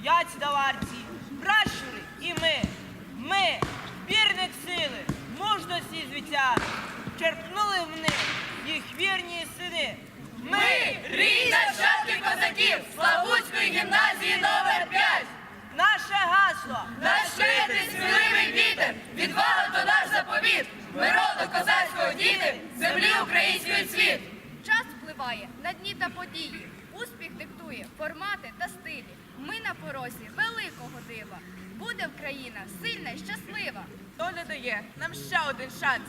стоять на варті, пращури і ми. Ми, вірних сили, мужності і звіття, черпнули в них їх вірні сини. Ми, рій нащадки козаків, Славутської гімназії номер 5. Наше гасло Наш швидкий, сміливий вітер, відвага то наш заповіт. Ми роду козацького діти, землі української цвіт. Впливає на дні та події. Успіх диктує формати та стилі. Ми на порозі великого дива. Буде Україна сильна й щаслива. Доля дає нам ще один шанс.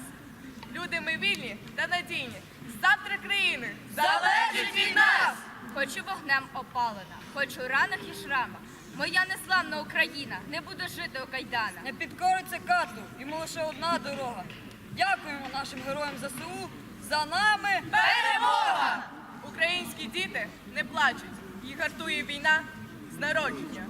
Люди ми вільні та надійні. Завтра країни Залежить від нас. Хочу вогнем опалена, хочу ранах і шрамах. Моя неславна Україна не буде жити у кайданах. Не підкориться катлу, йому лише одна дорога. Дякуємо нашим героям ЗСУ. За нами діти не плачуть. Їх гартує війна з народження.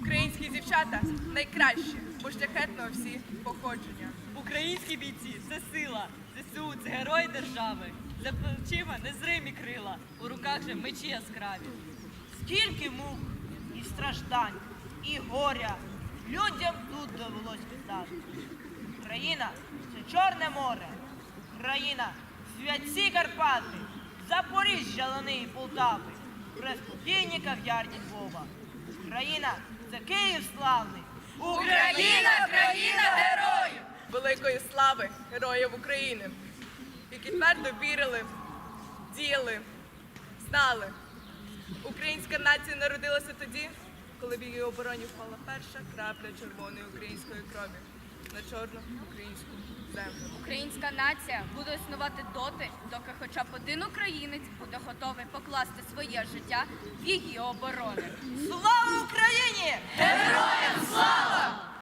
Українські дівчата найкращі, бо шляхетного всі походження. Українські бійці це сила. ЗСУ це герої держави. За плечима незримі крила, у руках же мечі яскраві. Скільки мук і страждань, і горя людям тут довелось віддати. Україна це Чорне море, Україна святці Карпати, Запоріжжя, Лани і Полтави, Преспокійні кав'ярні Львова. Україна це Київ славний. Україна, країна героїв! Великої слави героїв України, які твердо вірили, діяли, знали. Українська нація народилася тоді, коли в її обороні впала перша крапля червоної української крові на чорну українську землю. Українська нація буде існувати доти, доки хоча б один українець буде готовий покласти своє життя в її оборони.